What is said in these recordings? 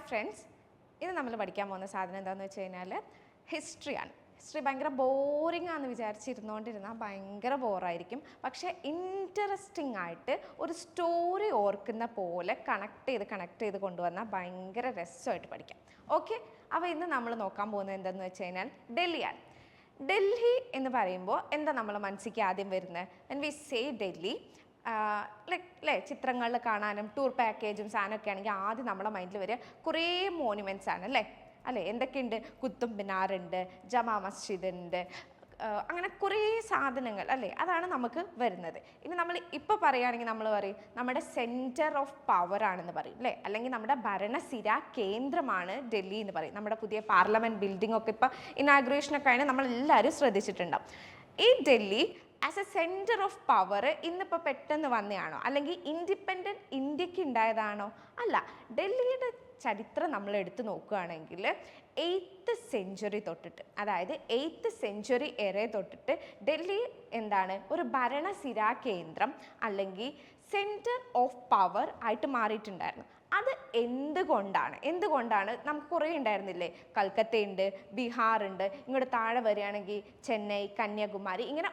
Hi friends ഇന്ന് നമ്മൾ പഠിക്കാൻ പോകുന്ന സാധനം എന്താണെന്ന് വെച്ച് കഴിഞ്ഞാൽ ഹിസ്റ്ററിയാണ് ഹിസ്റ്ററി ഭയങ്കര ബോറിംഗ് ആണെന്ന് വിചാരിച്ചിരുന്നുകൊണ്ടിരുന്നാൽ ഭയങ്കര ബോറായിരിക്കും പക്ഷേ ഇൻട്രസ്റ്റിംഗ് ആയിട്ട് ഒരു സ്റ്റോറി ഓർക്കുന്ന പോലെ കണക്ട് ചെയ്ത് കണക്ട് ചെയ്ത് കൊണ്ടുവന്നാൽ ഭയങ്കര രസമായിട്ട് പഠിക്കാം. ഓക്കെ അപ്പോൾ ഇന്ന് നമ്മൾ നോക്കാൻ പോകുന്നത് എന്താണെന്ന് വെച്ച് കഴിഞ്ഞാൽ ഡൽഹിയാണ് ഡൽഹി എന്ന് പറയുമ്പോൾ എന്താ നമ്മൾ മനസ്സിലേക്ക് ആദ്യം വരുന്നത്? When we say Delhi like അല്ലേ ചിത്രങ്ങളിൽ കാണാനും ടൂർ പാക്കേജും സാധനമൊക്കെ ആണെങ്കിൽ ആദ്യം നമ്മുടെ മൈൻഡിൽ വരിക. കുറേ മോണുമെന്റ്സ് ആണ് അല്ലേ? അല്ലേ? എന്തൊക്കെയുണ്ട്? കുത്തും മിനാറുണ്ട് ജമാ മസ്ജിദ് ഉണ്ട് അങ്ങനെ കുറേ സാധനങ്ങൾ അല്ലേ? അതാണ് നമുക്ക് വരുന്നത്. ഇനി നമ്മൾ ഇപ്പോൾ പറയുകയാണെങ്കിൽ നമ്മൾ പറയും നമ്മുടെ സെന്റർ ഓഫ് പവർ ആണെന്ന് പറയും അല്ലേ? അല്ലെങ്കിൽ നമ്മുടെ ഭരണസിര കേന്ദ്രമാണ് ഡൽഹി എന്ന് പറയും. നമ്മുടെ പുതിയ പാർലമെന്റ് ബിൽഡിംഗ് ഒക്കെ ഇപ്പോൾ ഇനാഗ്രേഷനൊക്കെ ആണെങ്കിൽ നമ്മൾ എല്ലാവരും ശ്രദ്ധിച്ചിട്ടുണ്ടാവും. ഈ Delhi as a centre of power ഇന്നിപ്പോൾ പെട്ടെന്ന് വന്നതാണോ? അല്ലെങ്കിൽ ഇൻഡിപെൻഡന്റ് ഇന്ത്യയ്ക്ക് ഉണ്ടായതാണോ? അല്ല ഡൽഹിയുടെ ചരിത്രം നമ്മൾ എടുത്തു നോക്കുകയാണെങ്കിൽ എയ്ത്ത് സെഞ്ചുറി തൊട്ടിട്ട് അതായത് എയ്ത്ത് സെഞ്ചുറി എറെ തൊട്ടിട്ട് ഡൽഹി എന്താണ്? ഒരു ഭരണസിരാ കേന്ദ്രം അല്ലെങ്കിൽ സെന്റർ ഓഫ് പവർ ആയിട്ട് മാറിയിട്ടുണ്ടായിരുന്നു. അത് എന്തുകൊണ്ടാണ്? എന്തുകൊണ്ടാണ്? നമുക്ക് കുറേ ഉണ്ടായിരുന്നില്ലേ? കൽക്കത്തയുണ്ട് ബീഹാറുണ്ട് ഇങ്ങോട്ട് താഴെ വരികയാണെങ്കിൽ ചെന്നൈ കന്യാകുമാരി ഇങ്ങനെ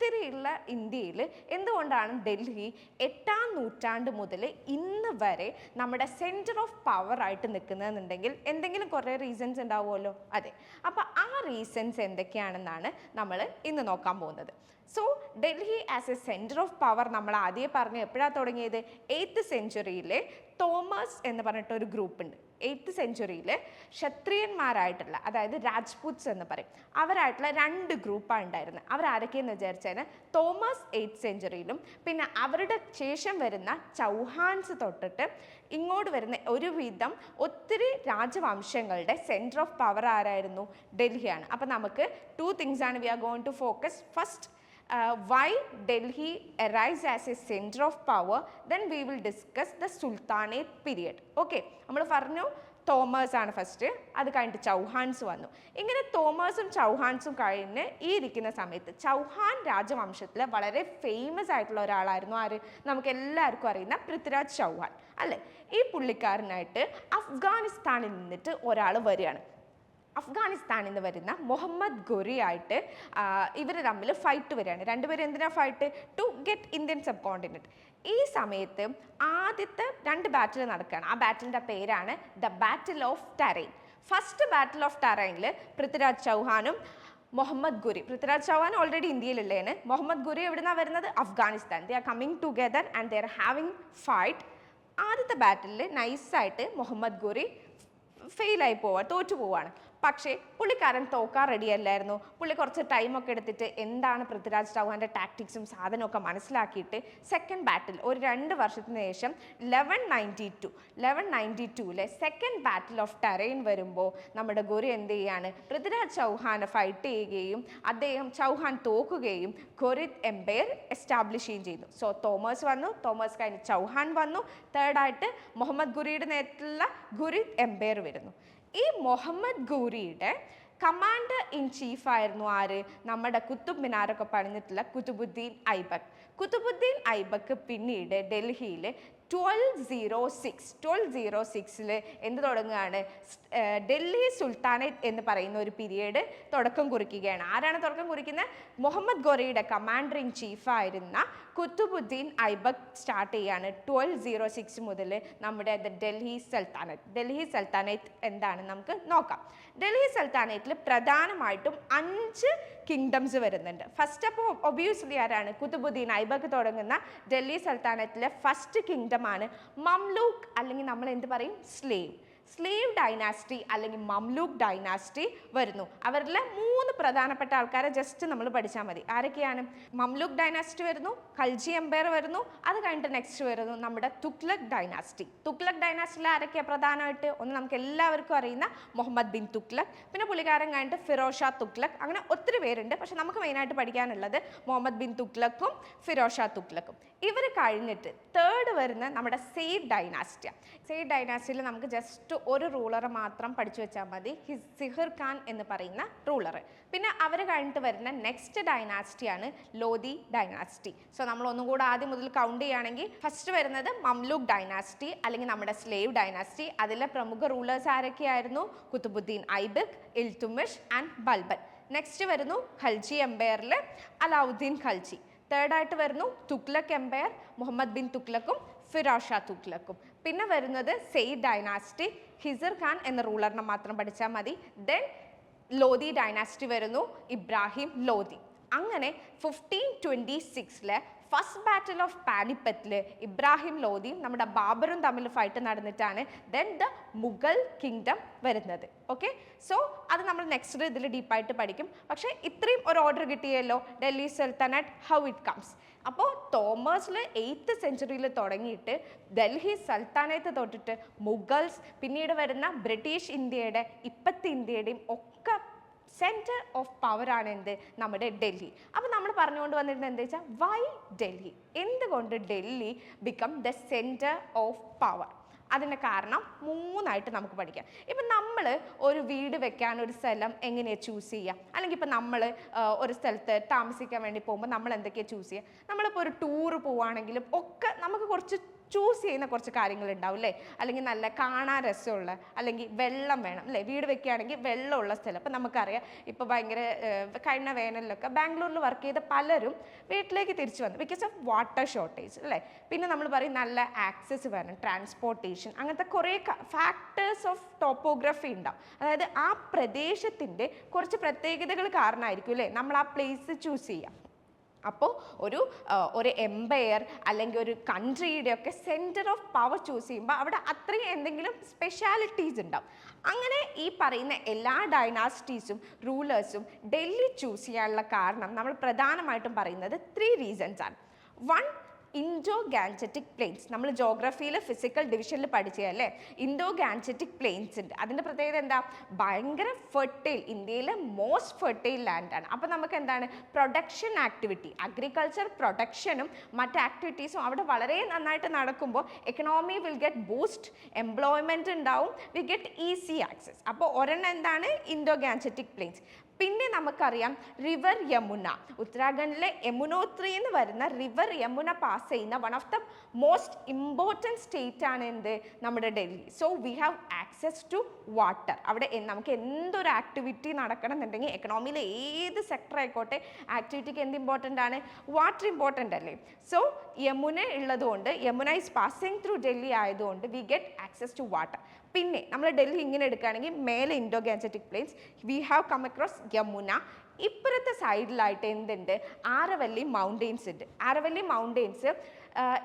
ഒത്തിരിയുള്ള ഇന്ത്യയിൽ എന്തുകൊണ്ടാണ് ഡൽഹി എട്ടാം നൂറ്റാണ്ട് മുതൽ ഇന്ന് വരെ നമ്മുടെ സെന്റർ ഓഫ് പവർ ആയിട്ട് നിൽക്കുന്നതെന്നുണ്ടെങ്കിൽ എന്തെങ്കിലും കുറേ റീസൺസ് ഉണ്ടാവുമല്ലോ? അതെ. അപ്പോൾ ആ റീസൺസ് എന്തൊക്കെയാണെന്നാണ് നമ്മൾ ഇന്ന് നോക്കാൻ പോകുന്നത്. So Delhi as a centre of power നമ്മൾ ആദ്യം പറഞ്ഞു എപ്പോഴാണ് തുടങ്ങിയത്? എയ്ത്ത് സെഞ്ചുറിയിലെ തോമസ് എന്ന് പറഞ്ഞിട്ടൊരു ഗ്രൂപ്പ് ഉണ്ട്. എയ്ത്ത് സെഞ്ചുറിയിൽ ക്ഷത്രിയന്മാരായിട്ടുള്ള അതായത് രാജ്പൂത്സ് എന്ന് പറയും അവരായിട്ടുള്ള രണ്ട് ഗ്രൂപ്പാണ് ഉണ്ടായിരുന്നത്. അവരാരൊക്കെയെന്ന് വിചാരിച്ചാൽ തോമസ് എയ്ത്ത് സെഞ്ചുറിയിലും പിന്നെ അവരുടെ ശേഷം വരുന്ന ചൗഹാൻസ് തൊട്ടിട്ട് ഇങ്ങോട്ട് വരുന്ന ഒരുവിധം ഒത്തിരി രാജവംശങ്ങളുടെ സെന്റർ ഓഫ് പവർ ആരായിരുന്നു? ഡൽഹിയാണ്. അപ്പോൾ നമുക്ക് ടു തിങ്സ് ആണ് we are going to focus first uh, why Delhi arrives as a center of power, then we will discuss the Sultanate period. Okay, നമ്മൾ പറഞ്ഞു തോമേഴ്സ് ആണ് ഫസ്റ്റ് അത് കഴിഞ്ഞിട്ട് ചൗഹാൻസ് വന്നു. ഇങ്ങനെ തോമേഴ്സും ചൗഹാൻസും കഴിഞ്ഞ് ഈ ഇരിക്കുന്ന സമയത്ത് ചൗഹാൻ രാജവംശത്തിലെ വളരെ ഫേമസ് ആയിട്ടുള്ള ഒരാളായിരുന്നു ആര്? നമുക്ക് എല്ലാവർക്കും അറിയുന്ന പൃഥ്വിരാജ് ചൗഹാൻ. അല്ലേ? ഈ പുള്ളിക്കാരനായിട്ട് അഫ്ഗാനിസ്ഥാനിൽ നിന്നിട്ട് ഒരാൾ വരികയാണ്. അഫ്ഗാനിസ്ഥാനിൽ നിന്ന് വരുന്ന മുഹമ്മദ് ഗൊറിയായിട്ട് ഇവർ തമ്മിൽ ഫൈറ്റ് വരികയാണ്. രണ്ടുപേരും എന്തിനാ fight to get Indian subcontinent ഈ സമയത്ത് ആദ്യത്തെ രണ്ട് ബാറ്റിൽ നടക്കുകയാണ്. ആ ബാറ്റിലിന്റെ പേരാണ് the battle of Tarain first battle of ടെറൈനിൽ Prithviraj ചൗഹാനും മുഹമ്മദ് ഗുരി പൃഥ്വിരാജ് ചൗഹാൻ ഓൾറെഡി ഇന്ത്യയിലുള്ളതാണ് മുഹമ്മദ് ഗുരി എവിടുന്നാണ് വരുന്നത്? Afghanistan they are coming together and they are having fight ആദ്യത്തെ ബാറ്റിൽ നൈസായിട്ട് മുഹമ്മദ് ഗുരി ഫെയിലായി പോവാ തോറ്റു പോവാണ്. പക്ഷേ പുള്ളിക്കാരൻ തോക്കാൻ റെഡി അല്ലായിരുന്നു. പുള്ളി കുറച്ച് ടൈമൊക്കെ എടുത്തിട്ട് എന്താണ് പൃഥ്വിരാജ് ചൗഹാന്റെ ടാക്ടിക്സും സാധനമൊക്കെ മനസ്സിലാക്കിയിട്ട് സെക്കൻഡ് ബാറ്റിൽ ഒരു രണ്ട് വർഷത്തിന് ശേഷം eleven ninety two eleven ninety ടുവിലെ second battle of Tarain വരുമ്പോൾ നമ്മുടെ ഗുരു എന്ത് ചെയ്യാണ്? പൃഥ്വിരാജ് ചൗഹാനെ ഫൈറ്റ് ചെയ്യുകയും അദ്ദേഹം ചൗഹാൻ തോക്കുകയും ഗുരിത് എംപയർ എസ്റ്റാബ്ലിഷ് ചെയ്യുകയും ചെയ്തു. സോ തോമസ് വന്നു. തോമസ് കഴിഞ്ഞ് ചൗഹാൻ വന്നു. തേർഡായിട്ട് മുഹമ്മദ് ഗുരിയുടെ നേരത്തിലുള്ള ഗുരിത് എംപയർ വരുന്നു. ഈ മുഹമ്മദ് ഗൗരിയുടെ കമാൻഡർ ഇൻ ചീഫ് ആയിരുന്നു ആര്? നമ്മുടെ കുത്തുബ് മിനാരൊക്കെ പണിഞ്ഞിട്ടുള്ള കുതുബുദ്ദീൻ ഐബക് കുതുബുദ്ദീൻ ഐബക്ക് പിന്നീട് ഡൽഹിയിൽ twelve zero six twelve zero സിക്സിൽ എന്ത് തുടങ്ങുകയാണ്? ഡൽഹി സുൽത്താനേറ്റ് എന്ന് പറയുന്ന ഒരു പീരിയഡ് തുടക്കം കുറിക്കുകയാണ്. ആരാണ് തുടക്കം കുറിക്കുന്നത്? മുഹമ്മദ് ഗോറിയുടെ കമാൻഡർ ഇൻ ചീഫായിരുന്ന കുത്തുബുദ്ദീൻ ഐബക് സ്റ്റാർട്ട് ചെയ്യാണ് ട്വൽവ് സീറോ സിക്സ് മുതൽ നമ്മുടെ ഡൽഹി സുൽത്താനേറ്റ്. ഡൽഹി സുൽത്താനേറ്റ് എന്താണ്? നമുക്ക് നോക്കാം. ഡൽഹി സുൽത്താനേറ്റിൽ പ്രധാനമായിട്ടും അഞ്ച് കിങ്ഡംസ് വരുന്നുണ്ട്. ഫസ്റ്റ് അപ്പോൾ ഒബിയസ്ലി ആരാണ്? കുത്തുബുദ്ദീൻ ഐബക്ക് തുടങ്ങുന്ന ഡൽഹി സുൽത്താനത്തിലെ ഫസ്റ്റ് കിങ്ഡം ആണ്. മംലൂക്ക് അല്ലെങ്കിൽ നമ്മൾ എന്ത് പറയും? സ്ലേവ് സ്ലേവ് ഡൈനാസ്റ്റി അല്ലെങ്കിൽ മംലൂക്ക് ഡൈനാസ്റ്റി വരുന്നു. അവരിലെ മൂന്ന് പ്രധാനപ്പെട്ട ആൾക്കാരെ ജസ്റ്റ് നമ്മൾ പഠിച്ചാൽ മതി. ആരൊക്കെയാണ്? മംലൂക്ക് ഡൈനാസ്റ്റി വരുന്നു ഖൽജി എംപയർ വരുന്നു അത് കഴിഞ്ഞിട്ട് നെക്സ്റ്റ് വരുന്നു നമ്മുടെ തുഗ്ലക് ഡൈനാസ്റ്റി. തുഗ്ലക് ഡൈനാസ്റ്റിയിൽ ആരൊക്കെയാണ് പ്രധാനമായിട്ട്? ഒന്ന് നമുക്ക് എല്ലാവർക്കും അറിയുന്ന മുഹമ്മദ് ബിൻ തുഗ്ലക് പിന്നെ പുള്ളിക്കാരൻ കഴിഞ്ഞിട്ട് ഫിറോഷ തുഗ്ലക് അങ്ങനെ ഒത്തിരി പേരുണ്ട്. പക്ഷെ നമുക്ക് മെയിനായിട്ട് പഠിക്കാനുള്ളത് മുഹമ്മദ് ബിൻ തുഗ്ലക്കും ഫിറോഷ തുഗ്ലക്കും. ഇവർ കഴിഞ്ഞിട്ട് തേർഡ് വരുന്ന നമ്മുടെ സെയ്ദ് ഡൈനാസ്റ്റിയ. സെയ്ദ് ഡൈനാസ്റ്റിയിൽ നമുക്ക് ജസ്റ്റ് ഒരു റൂളർ മാത്രം പഠിച്ചു വെച്ചാൽ മതി. സിഹിർ ഖാൻ എന്ന് പറയുന്ന റൂളർ പിന്നെ അവർ കഴിഞ്ഞിട്ട് വരുന്ന നെക്സ്റ്റ് ഡൈനാസ്റ്റിയാണ് ലോദി ഡൈനാസ്റ്റി സോ നമ്മൾ ഒന്നും കൂടെ ആദ്യം മുതൽ കൗണ്ട് ചെയ്യുകയാണെങ്കിൽ ഫസ്റ്റ് വരുന്നത് മംലൂക്ക് ഡൈനാസ്റ്റി അല്ലെങ്കിൽ നമ്മുടെ സ്ലേവ് ഡൈനാസ്റ്റി അതിലെ പ്രമുഖ റൂളേഴ്സ് ആരൊക്കെയായിരുന്നു? കുത്തുബുദ്ദീൻ ഐബക് ഇൽതുമിഷ് ആൻഡ് ബൽബൻ നെക്സ്റ്റ് വരുന്നു ഖൽജി എംപയറിൽ അലാവുദ്ദീൻ ഖൽജി തേർഡ് ആയിട്ട് വരുന്നു തുഗ്ലക് എംപയർ മുഹമ്മദ് ബിൻ തുക്ലക്കും ഫിറോഷ തുക്ലക്കും പിന്നെ വരുന്നത് സെയ്ദ് ഡൈനാസ്റ്റി ഹിസർ ഖാൻ എന്ന റൂളറിനെ മാത്രം പഠിച്ചാൽ മതി. ദെൻ ലോദി ഡൈനാസ്റ്റി വരുന്നു. ഇബ്രാഹിം ലോദി. അങ്ങനെ ഫിഫ്റ്റീൻ ട്വന്റി സിക്സിലെ ഫസ്റ്റ് ബാറ്റിൽ ഓഫ് പാനിപ്പത്തിൽ ഇബ്രാഹിം ലോദിയും നമ്മുടെ ബാബറും തമ്മിൽ ഫൈറ്റ് നടന്നിട്ടാണ് ദെൻ ദ മുഗൾ കിങ്ഡം വരുന്നത്. ഓക്കെ സോ അത് നമ്മൾ നെക്സ്റ്റ് ഇതിൽ ഡീപ്പായിട്ട് പഠിക്കും. പക്ഷേ ഇത്രയും ഒരു ഓർഡർ കിട്ടിയല്ലോ Delhi sultanate how it comes അപ്പോൾ തോമസിൽ എയ്ത്ത് സെഞ്ചുറിയിൽ തുടങ്ങിയിട്ട് ഡൽഹി സൽത്താനത്ത് തൊട്ടിട്ട് മുഗൾസ് പിന്നീട് വരുന്ന ബ്രിട്ടീഷ് ഇന്ത്യയുടെ ഇപ്പത്തെ ഇന്ത്യയുടെയും ഒക്കെ സെന്റർ ഓഫ് പവർ ആണ് എന്ത്? നമ്മുടെ ഡൽഹി. അപ്പോൾ നമ്മൾ പറഞ്ഞുകൊണ്ട് വന്നിരുന്നത് എന്താ വെച്ചാൽ വൈ ഡൽഹി? എന്തുകൊണ്ട് Delhi become the centre of power അതിന്റെ കാരണം മൂന്നായിട്ട് നമുക്ക് പഠിക്കാം. ഇപ്പം നമ്മൾ ഒരു വീട് വെക്കാൻ ഒരു സ്ഥലം എങ്ങനെയാണ് ചൂസ് ചെയ്യുക അല്ലെങ്കിൽ ഇപ്പം നമ്മൾ ഒരു സ്ഥലത്ത് താമസിക്കാൻ വേണ്ടി പോകുമ്പോൾ നമ്മൾ എന്തൊക്കെയാണ് ചൂസ് ചെയ്യുക നമ്മളിപ്പോൾ ഒരു ടൂറ് പോവുകയാണെങ്കിലും ഒക്കെ നമുക്ക് കുറച്ച് ചൂസ് ചെയ്യുന്ന കുറച്ച് കാര്യങ്ങൾ ഉണ്ടാവും അല്ലേ? അല്ലെങ്കിൽ നല്ല കാണാൻ രസമുള്ള അല്ലെങ്കിൽ വെള്ളം വേണം അല്ലേ? വീട് വെക്കുകയാണെങ്കിൽ വെള്ളമുള്ള സ്ഥലം. അപ്പം നമുക്കറിയാം ഇപ്പോൾ ഭയങ്കര കഴിഞ്ഞ വേനലിലൊക്കെ ബാംഗ്ലൂരിൽ വർക്ക് ചെയ്ത പലരും വീട്ടിലേക്ക് തിരിച്ചു വന്നു ബിക്കോസ് ഓഫ് വാട്ടർ ഷോർട്ടേജ് അല്ലേ? പിന്നെ നമ്മൾ പറയും നല്ല ആക്സസ് വേണം ട്രാൻസ്പോർട്ടേഷൻ അങ്ങനത്തെ കുറേ ഫാക്ടേഴ്സ് ഓഫ് ടോപ്പോഗ്രഫി ഉണ്ടാവും. അതായത് ആ പ്രദേശത്തിന്റെ കുറച്ച് പ്രത്യേകതകൾ കാരണമായിരിക്കും അല്ലേ? നമ്മൾ ആ പ്ലേസ് ചൂസ് ചെയ്യുക. അപ്പോൾ ഒരു ഒരു എംപയർ അല്ലെങ്കിൽ ഒരു കൺട്രിയുടെ ഒക്കെ സെന്റർ ഓഫ് പവർ ചൂസ് ചെയ്യുമ്പോൾ അവിടെ അത്രയും എന്തെങ്കിലും സ്പെഷ്യാലിറ്റീസ് ഉണ്ടാവും. അങ്ങനെ ഈ പറയുന്ന എല്ലാ ഡൈനാസിറ്റീസും റൂളേഴ്സും ഡൽഹി ചൂസ് ചെയ്യാനുള്ള കാരണം നമ്മൾ പ്രധാനമായിട്ടും പറയുന്നത് ത്രീ റീസൺസ് ആണ്. One Indo Gangetic plains. നമ്മൾ ജോഗ്രഫിയിൽ ഫിസിക്കൽ ഡിവിഷനിൽ പഠിച്ചതല്ലേ ഇൻഡോ ഗാൻജറ്റിക് പ്ലെയിൻസ് ഉണ്ട് അതിന്റെ പ്രത്യേകത എന്താ? ഭയങ്കര ഫെർട്ടൈൽ ഇന്ത്യയിലെ മോസ്റ്റ് ഫെർട്ടൈൽ ലാൻഡാണ് അപ്പോൾ നമുക്ക് എന്താണ്? പ്രൊഡക്ഷൻ ആക്ടിവിറ്റി അഗ്രികൾച്ചർ പ്രൊഡക്ഷനും മറ്റ് ആക്ടിവിറ്റീസും അവിടെ വളരെ നന്നായിട്ട് നടക്കുമ്പോൾ economy will get boost employment ഉണ്ടാവും വി ഗെറ്റ് ഈസി ആക്സസ് അപ്പോൾ ഒരെണ്ണം എന്താണ്? Indo Gangetic plains. പിന്നെ നമുക്കറിയാം റിവർ യമുന. ഉത്തരാഖണ്ഡിലെ യമുനോത്രി എന്ന് വരുന്ന റിവർ യമുന പാസ് ചെയ്യുന്ന one of the most important state ആണ് എന്ത്? നമ്മുടെ Delhi. So we have access to water അവിടെ നമുക്ക് എന്തൊരു ആക്ടിവിറ്റി നടക്കണം എന്നുണ്ടെങ്കിൽ എക്കണോമിയിലെ ഏത് സെക്ടർ ആയിക്കോട്ടെ ആക്ടിവിറ്റിക്ക് എന്ത് ഇമ്പോർട്ടന്റ് ആണ്? വാട്ടർ ഇമ്പോർട്ടന്റ് അല്ലേ? സോ യമുന ഉള്ളതുകൊണ്ട് Yamuna is passing through Delhi ആയതുകൊണ്ട് we get access to water പിന്നെ നമ്മൾ ഡൽഹി ഇങ്ങനെ എടുക്കുകയാണെങ്കിൽ മേലെ Indo Gangetic plains we have come across Yamuna ഇപ്പുറത്തെ സൈഡിലായിട്ട് എന്തുണ്ട്? ആരവല്ലി മൗണ്ടെയ്ൻസ് ഉണ്ട്. ആരവല്ലി മൗണ്ടെയ്ൻസ്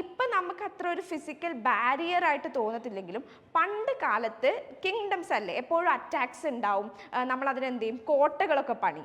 ഇപ്പം നമുക്ക് അത്ര ഒരു ഫിസിക്കൽ ബാരിയർ ആയിട്ട് തോന്നത്തില്ലെങ്കിലും പണ്ട് കാലത്ത് കിങ്ഡംസ് അല്ലേ എപ്പോഴും അറ്റാക്സ് ഉണ്ടാവും. നമ്മൾ അതിനെന്ത് ചെയ്യും? കോട്ടകളൊക്കെ പണി.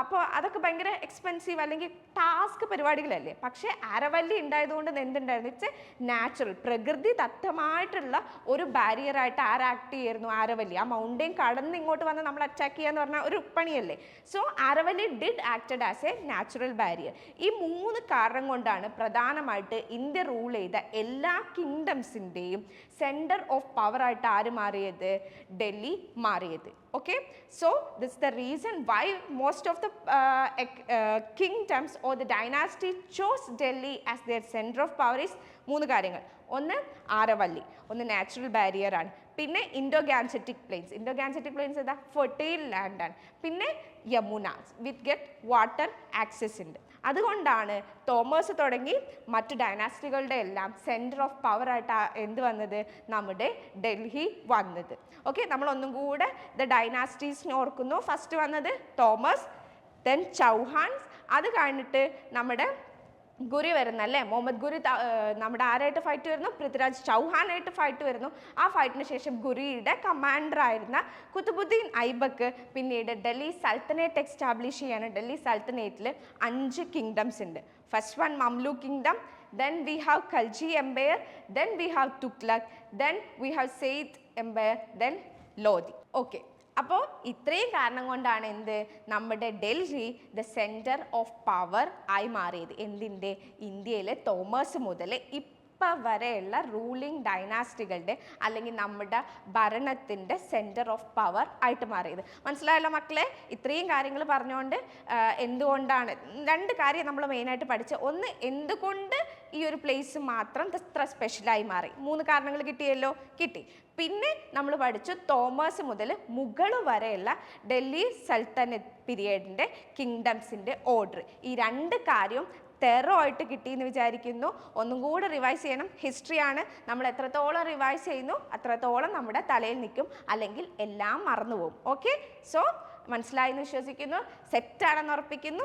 അപ്പോൾ അതൊക്കെ ഭയങ്കര എക്സ്പെൻസീവ് അല്ലെങ്കിൽ ടാസ്ക് പരിപാടികളല്ലേ. പക്ഷേ അരവല്ലി ഉണ്ടായതുകൊണ്ട് എന്തുണ്ടായിരുന്നു? ഇറ്റ്സ് നാച്ചുറൽ പ്രകൃതി ദത്തമായിട്ടുള്ള ഒരു ബാരിയർ ആയിട്ട് ആര് ആക്ട് ചെയ്യായിരുന്നു ആരവല്ലി. ആ മൗണ്ടെയിൻ കടന്ന് ഇങ്ങോട്ട് വന്ന് നമ്മൾ അറ്റാക്ക് ചെയ്യുക എന്ന് പറഞ്ഞാൽ ഒരു പണിയല്ലേ. So Aravalli did acted as a natural barrier ഈ മൂന്ന് കാരണം കൊണ്ടാണ് പ്രധാനമായിട്ട് ഇന്ത്യ റൂൾ ചെയ്ത എല്ലാ കിങ്ഡംസിന്റെയും സെന്റർ ഓഫ് പവറായിട്ട് ആര് മാറിയത്? ഡൽഹി മാറിയത്. Okay so this the reason why most of the kingdoms or the dynasty chose Delhi as the centre of power is മൂന്ന് കാര്യങ്ങൾ. ഒന്ന് ആരവല്ലി ഒന്ന് നാച്ചുറൽ ബാരിയർ ആണ്. പിന്നെ Indo Gangetic plains Indo Gangetic plains എന്താ ഫെർട്ടൈൽ ആണ്. പിന്നെ Yamuna with get water access ഉണ്ട്. അതുകൊണ്ടാണ് തോമസ് തുടങ്ങി മറ്റു ഡൈനാസ്റ്റികളുടെ എല്ലാം സെന്റർ ഓഫ് പവർ ആയിട്ട് എന്ത് വന്നത്? നമ്മുടെ ഡൽഹി വന്നത്. ഓക്കെ നമ്മൾ ഒന്നും കൂടെ ദ ഡൈനാസ്റ്റീസിനെ ഓർക്കുന്നു. ഫസ്റ്റ് വന്നത് തോമസ് ദെൻ ചൗഹാൻസ് അത് കഴിഞ്ഞിട്ട് നമ്മുടെ ഗുരി വരുന്നു അല്ലേ? മുഹമ്മദ് ഗുരി നമ്മുടെ ആരായിട്ട് ഫൈറ്റ് വരുന്നു? പൃഥ്വിരാജ് ചൗഹാനായിട്ട് ഫൈറ്റ് വരുന്നു. ആ ഫൈറ്റിന് ശേഷം ഗുരിയുടെ കമാൻഡർ ആയിരുന്ന കുത്തുബുദ്ദീൻ ഐബക്ക് പിന്നീട് ഡൽഹി സൽത്തനേറ്റ് എക്സ്റ്റാബ്ലിഷ് ചെയ്യാണ്. ഡൽഹി സൽത്തനേറ്റിൽ അഞ്ച് കിങ്ഡംസ് ഉണ്ട്. First one Mamluk kingdom then we have Khalji empire then we have Tughlaq then we have Sayyid empire then Lodhi okay അപ്പോൾ ഇത്രയും കാരണം കൊണ്ടാണ് എന്ത്? നമ്മുടെ Delhi the centre of power ആയി മാറിയത്. എന്തിന്റെ? ഇന്ത്യയിലെ തോമസ് മുതൽ ഇപ്പം വരെയുള്ള റൂളിംഗ് ഡൈനാസ്റ്റികളുടെ അല്ലെങ്കിൽ നമ്മുടെ ഭരണത്തിന്റെ സെന്റർ ഓഫ് പവർ ആയിട്ട് മാറിയത്. മനസ്സിലായല്ലോ മക്കളെ? ഇത്രയും കാര്യങ്ങൾ പറഞ്ഞുകൊണ്ട് എന്തുകൊണ്ടാണ്? രണ്ട് കാര്യം നമ്മൾ മെയിനായിട്ട് പഠിച്ച ഒന്ന് എന്തുകൊണ്ട് ഈ ഒരു പ്ലേസ് മാത്രം ഇത്ര സ്പെഷ്യലായി മാറി. മൂന്ന് കാരണങ്ങൾ കിട്ടിയല്ലോ? കിട്ടി. പിന്നെ നമ്മൾ പഠിച്ചു തോമസ് മുതൽ മുഗൾ വരെയുള്ള ഡൽഹി സൽത്തനത്ത് പീരിയഡിന്റെ കിങ്ഡംസിന്റെ ഓർഡർ ഈ രണ്ട് കാര്യവും തെറോ ആയിട്ട് കിട്ടിയെന്ന് വിചാരിക്കുന്നു. ഒന്നും കൂടെ റിവൈസ് ചെയ്യണം. ഹിസ്റ്ററിയാണ് നമ്മൾ എത്രത്തോളം റിവൈസ് ചെയ്യുന്നു അത്രത്തോളം നമ്മുടെ തലയിൽ നിൽക്കും. അല്ലെങ്കിൽ എല്ലാം മറന്നുപോകും. ഓക്കെ സോ മനസ്സിലായെന്ന് വിശ്വസിക്കുന്നു. സെറ്റാണെന്ന് ഉറപ്പിക്കുന്നു.